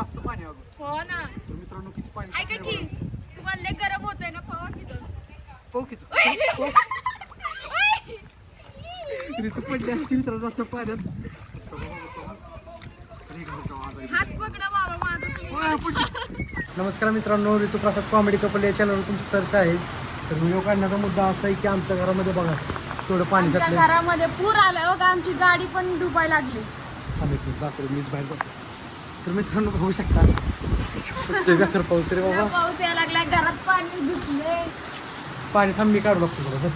जास्त पाणी आहे अगं हो ना तर मित्रांनो किती पाणी ऐका साचलंय की बघा. तुम्हाला लय गरम होतंय ना पवा की. पाहू किती ओय! ओय! ऋतू पडली असती मित्रांनो आता पाण्यात चला बाबा, चला. चला, इकडे जाऊ, आजारी हात पकडा बाबा माझा तुम्ही ओय, पडली. नमस्कार मित्रांनो ऋतू प्रसाद कॉमेडी कपल या चॅनलवर तुमचं सरस आहे तर व्हिडिओ काढण्याचा मुद्दा असा आहे की आमच्या घरामध्ये बघा थोडं पाणी आमच्या घातलं घरामध्ये पूर आलाय बघा आमची गाडी पण डुबायला लागली आम्ही दाखवतो मीच बाहेर जातो तर मित्रांनो बघू शकता. बेकार पाऊस रे बाबा. पाऊस यायला लागलाय घरात पाणी घुसले पाणी थांब मी काढू लागतो गाडी लागली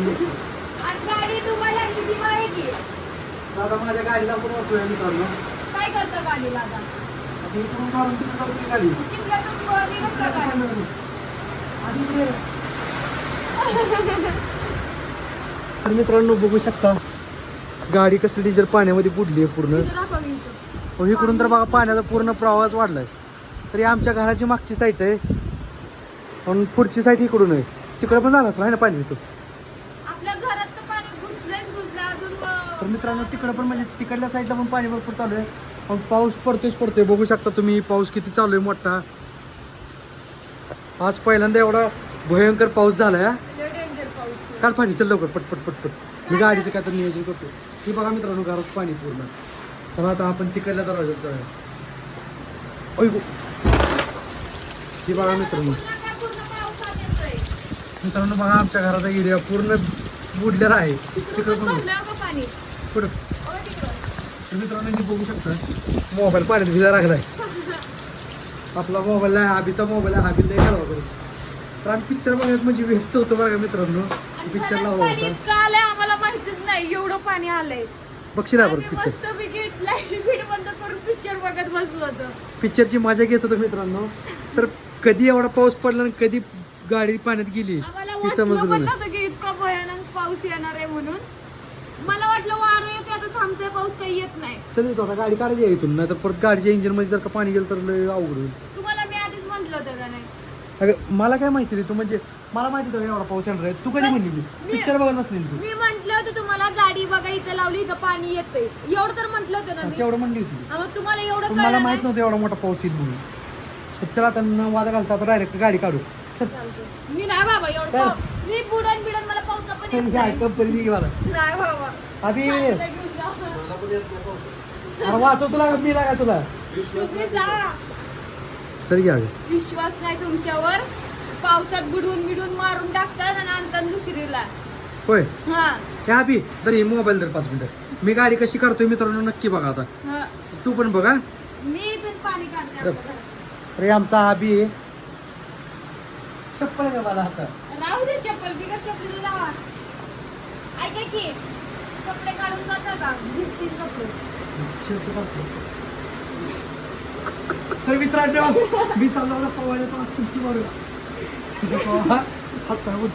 आहे? की दादा माझ्या गाडीला पण वाचूया मित्रांनो काय करतं गाडीला आता आता इकडून काढून तिकडे जाऊ गाडी चिखल्यातून वर निघत का गाडी? आधी इकडे. तर मित्रांनो बघू शकता गाडी कसली डिझेल पाण्यामध्ये बुडली आहे पूर्ण. अहो, इकडून तर बघा पाण्याचा पूर्ण प्रवाह वाढलाय. तरी आमच्या घराची मागची साईड आहे. पण पुढची साईड इकडून आहे. तिकडे पण झालं असं आहे ना पाणी इथून तर मित्रांनो तिकडे पण म्हणजे तिकडल्या साईडला पण पाणी भरपूर चालू आहे. पण पाऊस पडतोच पडतोय. बघू शकता तुम्ही पाऊस किती चालू आहे मोठा. आज पहिल्यांदा एवढा भयंकर पाऊस झालाय हा. काढ पाणी चल लवकर पटपट पटपट मी गाडीचं काय तर नियोजन करतो ही बघा मित्रांनो घरात पाणी पूर्ण. चला आता आपण तिकडल्या दरवाजात जाऊया. ऐकू गो. ही बघा मित्रांनो. मित्रांनो बघा आमच्या घराचा एरिया पूर्ण बुडलेला आहे. तिकडे तिकडं पण कुठं पुढं. मित्रांनो मी बघू शकता मोबाईल पाण्यात भिजा लागलाय. आपला मोबाईल आहे आबीचा मोबाईल आहे आबी लय खराब करू तर आम्ही पिक्चर बघण्यात म्हणजे व्यस्त होतो बघा मित्रांनो. पिक्चरला हवा पाणी होता इतकं आलंय आम्हाला माहितीच नाही एवढं पाणी आलंय. बघशील आपण आम्ही पिक्चर मस्तपैकी लाइट बीट बंद करून पिक्चर बघत बसलो होतो. पिक्चरची मजा घेत होतो मित्रांनो. तर कधी एवढा पाऊस पडला आणि कधी गाडी पाण्यात गेली आम्हाला ती वाटलं समजलं पण नाही. नव्हतं की इतका भयानक पाऊस येणार आहे म्हणून. मला वाटलं वारं येते आता थांबतोय पाऊस काही येत नाही. चल येतो आता गाडी काढायची आहे इथून. नाही तर परत गाडीच्या इंजिनमध्ये जर का पाणी गेलं तर लय अवघड होईल. तुम्हाला मी आधीच म्हंटल होतं का नाही? अगं मला काय माहिती रे तू म्हणजे मला माहिती होतं एवढा पाऊस येणार आहे? तू कधी म्हणली मी पिक्चर बघत नसली तू. मी म्हंटल होतं तुम्हाला गाडी बघा इथं लावली इथं पाणी येतंय. एवढं तर म्हंटल होतं ना मी. तेवढं म्हणली होती. हा, मग तुम्हाला एवढं पण मला कळलं माहीत नाही? नव्हतं एवढा मोठा पाऊस येईल म्हणून. तर चला आता न वादा घालता आता डायरेक्ट गाडी काढू. चल. मी नाही बाबा एवढं चल. मी बुडन बिडन मला पाऊस पण येत काय नाही. कंपनी निघी मला. नाही बाबा. अभि. चालतंय, घेऊन जा. अरे वाचव तुला मी लागा तुला. तुम्ही जा. चल घ्या विश्वास नाही तुमच्यावर. पावसात बुडवून बिडून मारून टाकतात आणि आणतात दुसरीला. होय? हा. हे अभि तर हे मोबाईल तर पाच मिनिटं. मी गाडी कशी काढतोय मित्रांनो नक्की बघा आता. हा. तू पण बघा. मी इथून पाणी काढते आपल्या घरात. अरे आमचा अभि आहे. चप्पल आहे मला आता. राहू दे चप्पल चप्पल लावा. ऐका की कपडे काढून जाता का? भिजतील कपडे. तर मित्रांनो मी चाललो होता पवायला तुमची बरोबर पवा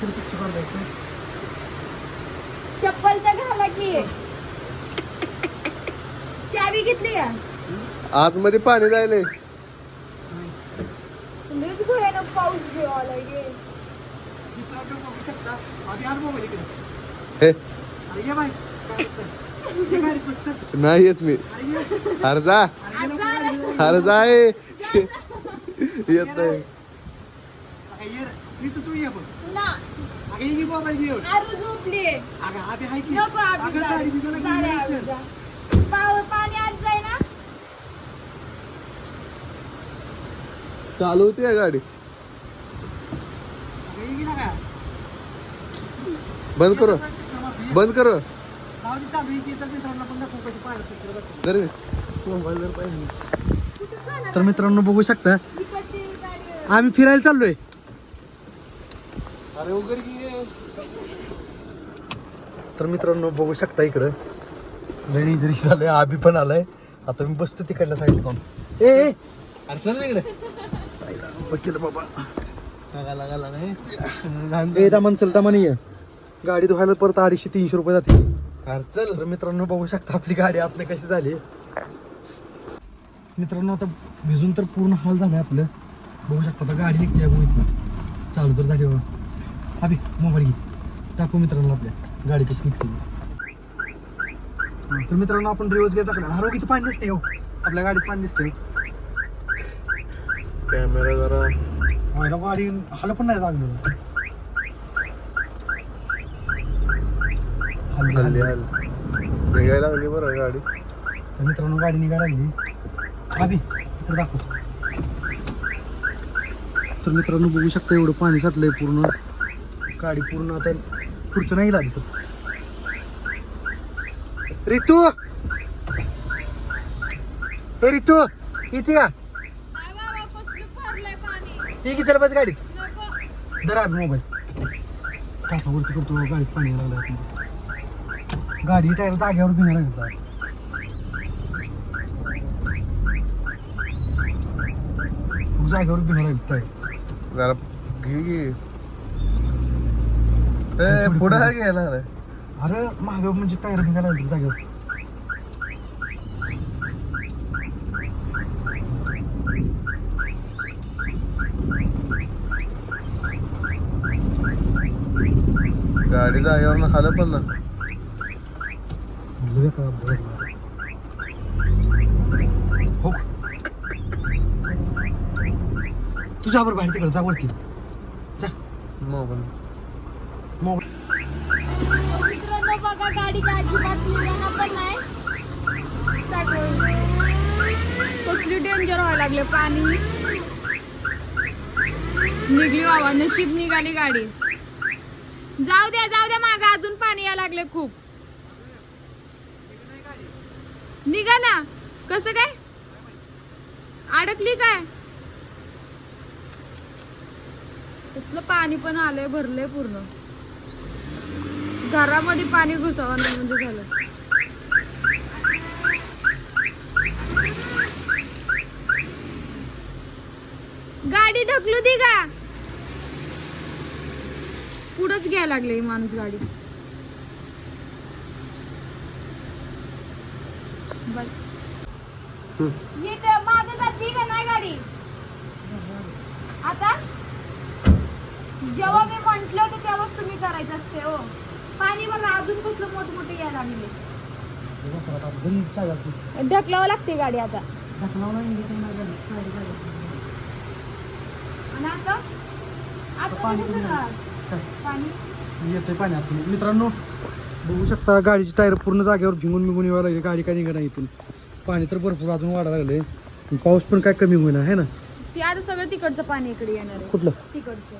तुमची बरोबर चप्पल तर घाला की. चावी घेतली का? आतमध्ये पाणी भयानक पाऊस घेऊ आलाय. गे मित्रांनो बघू शकता आधी आण मोबाईल इकडे. हे. अरे ये बाय काय होतंय? ये गाडीत बस, चल. नाही येत मी. अरे ये. अरे जा. अरे ये लवकर गाडीत बस. अरे जाय. येत नाही चालू होती गाडी? बंद करो. बंद करो. मोबाईल जर पाहिजे तर मित्रांनो बघू शकता. आम्ही फिरायला चाललोय. तर मित्रांनो बघू शकता इकडं. लणी जरी झालंय आबी पण आलाय. आता मी बसतो तिकडल्या साईडला जाऊन. ए इकडे. बाबा. दामन चल दामन ये. गाडी धुवायला परत अडीचशे तीनशे रुपये जाते तर मित्रांनो बघू शकता आपली गाडी आतनं कशी झाली. मित्रांनो आता भिजून तर पूर्ण हाल झालाय आपलं. बघू शकता आता गाडी निघते इथनं चालू तर झाली बाबा अभि मोबाईल घे. टाकू मित्रांनो आपल्या. गाडी कशी निघते हा, तर मित्रांनो आपण रिवर्स गेअर टाकला हरो किती पाणी दिसते हो. आपल्या गाडीत पाणी दिसते कॅमेरा जरा. व्हायला गाडी हल पण नाही लागलं. हल्ली हल्ली. निघायला लागली बरं गाडी. तर मित्रांनो गाडी निघायला लागली. आधी इकडे दाखव. तर मित्रांनो बघू शकता एवढं पाणी साठलंय पूर्ण. गाडी पूर्ण आता पुढचं नाही दिसत रितू! ए रितू! इथे का? नाही बाबा कसलं भरलंय पाणी. ये की चल बस गाडीत. दर आत मोबाईल. कसा वरती करतो गाडीत पाणी लागलं. गाडी टायर जाग्यावर भिंगा लागत. जागेवर लागत टायर जरा घे घे ए पुढं घ्यायला अरे मागे म्हणजे टायर भिंगा लागली जागेवर. गाडी जागेवर खालं पण ना. लय का बरं बरं. हो तुझ्या बरोबर बाहेर तिकडे जा वरती. जा. मोबाईल. मोबाईल. मित्रांनो बघा गाडी अजिबात पण नाही. कसली डेंजर व्हायला लागले पाणी. निघली बाबा नशीब निघाली गाडी. जाऊ द्या जाऊ द्या माग अजून पाणी यायला लागले खूप. निघा ना. कसं काय? अडकली काय? कसलं पाणी पण आलंय भरलंय पूर्ण. घरामध्ये पाणी घुसावं नाही म्हणजे झालं. गाडी ढकलू दे का पुढंच घ्यायला लागले माणूस गाडी. बस. मागे जाते का नाही गाडी? आता? जेव्हा मी म्हंटल होतं तेव्हाच तुम्ही करायचं असते हो. पाणी बघा अजून कसलं मोठमोठे यायला लागले. ढकलावं लागते गाडी आता. आणि आता? आता पाणी कसं कुठे का? पाणी? येतोय पाण्यात मित्रांनो बघू शकता गाडीची टायर पूर्ण जागेवर भिंगून निघून यावं लागले. गाडी काय निघणार इथून. पाणी तर भरपूर अजून वाढायला लागले पाऊस पण काय कमी होईना आहे ना? ते आता सगळं तिकडचं पाणी इकडे येणार आहे. कुठलं? तिकडचं.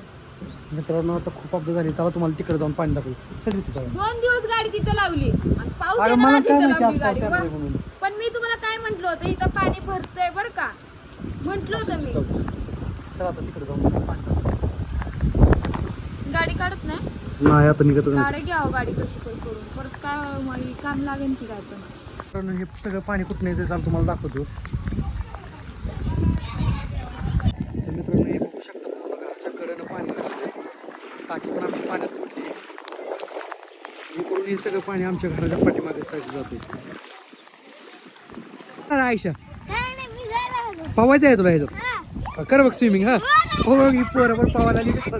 मित्रांनो आता खूप अपघात झाली. चला तुम्हाला तिकडे जाऊन पाणी दाखवू सगळी दोन दिवस गाडी तिथं लावली. आणि पाऊस अरे येणार मला तिथं काय माहिती लावली आज गाडी पाऊस येणार आहे बरं. म्हणून. पण मी तुम्हाला काय म्हंटल होतं इथं पाणी भरतंय बर का? म्हंटल होतं मी. चल, आता तिकडे जाऊन पाणी दाखवू. गाडी काढत नाही? नाही आता निघतच नाही. गाडी घ्यावं गाडी कशी पण करून. परत काय मग काम लागेल की काय पण. मित्रांनो, हे सगळं पाणी कुठं नाही ते चाल तुम्हाला दाखवतो तर मित्रांनो हे बघू शकता पूर्ण घराच्या कडेनं पाणी साठलंय टाकी पण आमची पाण्यात बुडली इकडून हे सगळं पाणी आमच्या घराच्या पाठीमागे साईड जाते आयशा. पवायचं आहे तुला ह्याच्यात? कर बघ स्विमिंग हा. हो, हो बघ ही पोरं पण पवायला आली का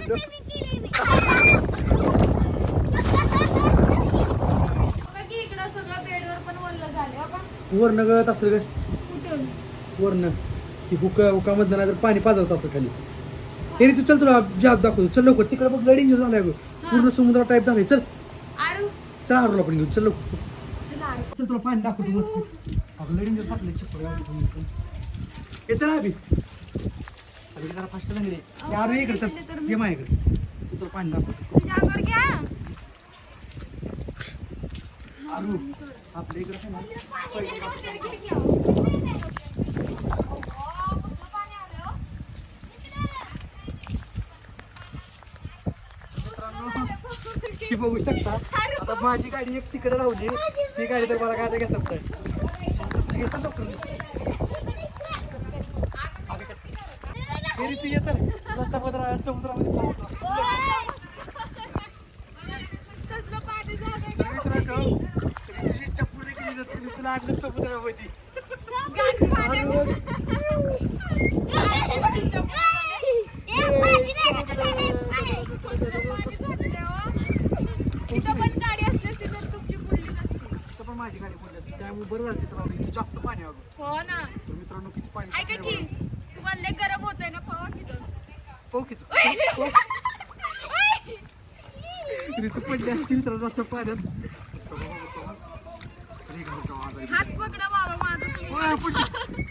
गळत असेल काय? कुठून ती हुका हुकामधनं नाही तर पाणी पाजवत असं खाली. हे रे तू चल तुला जास्त दाखवतो. चल लवकर. तिकडे बघ गडी झाला बघ पूर्ण समुद्र टाईप झालाय. चल. आरू. चल आरोला पण घेऊ चल लवकर. चल. चला आरू. चल तुला पाणी दाखवतो मस्त. अगं सापले चप्पल हे चल अभि चल जरा फास्ट लागले यार इकडे चल. ये माझ्याकडे. चल तुला पाणी दाखवतो तुझ्या अंगावर घ्या. आरू आपल्या इकडे ना. ती बघू शकता. आता माझी गाडी एक तिकडे राहली ती गाडी तर मला काय घेतात. तू समुद्रा समुद्रामध्ये तुझी केली तुला आणलं पाण्यात. इथं पण गाडी असते माझी गाडी पडली असते त्यामुळे बरं झालं तिथं लावलं इथे जास्त पाणी अगं हो ना तर मित्रांनो किती पाणी ऐका की बघा. तुम्हाला लय गरम होतंय ना पवा. पाहू किती! पाहू. तिथे पडली असती मित्रांनो आता पाण्यात चला बाबा, चला. अरे, घराच्या आवाज आहे. हात पकडा बाबा माझा पडली.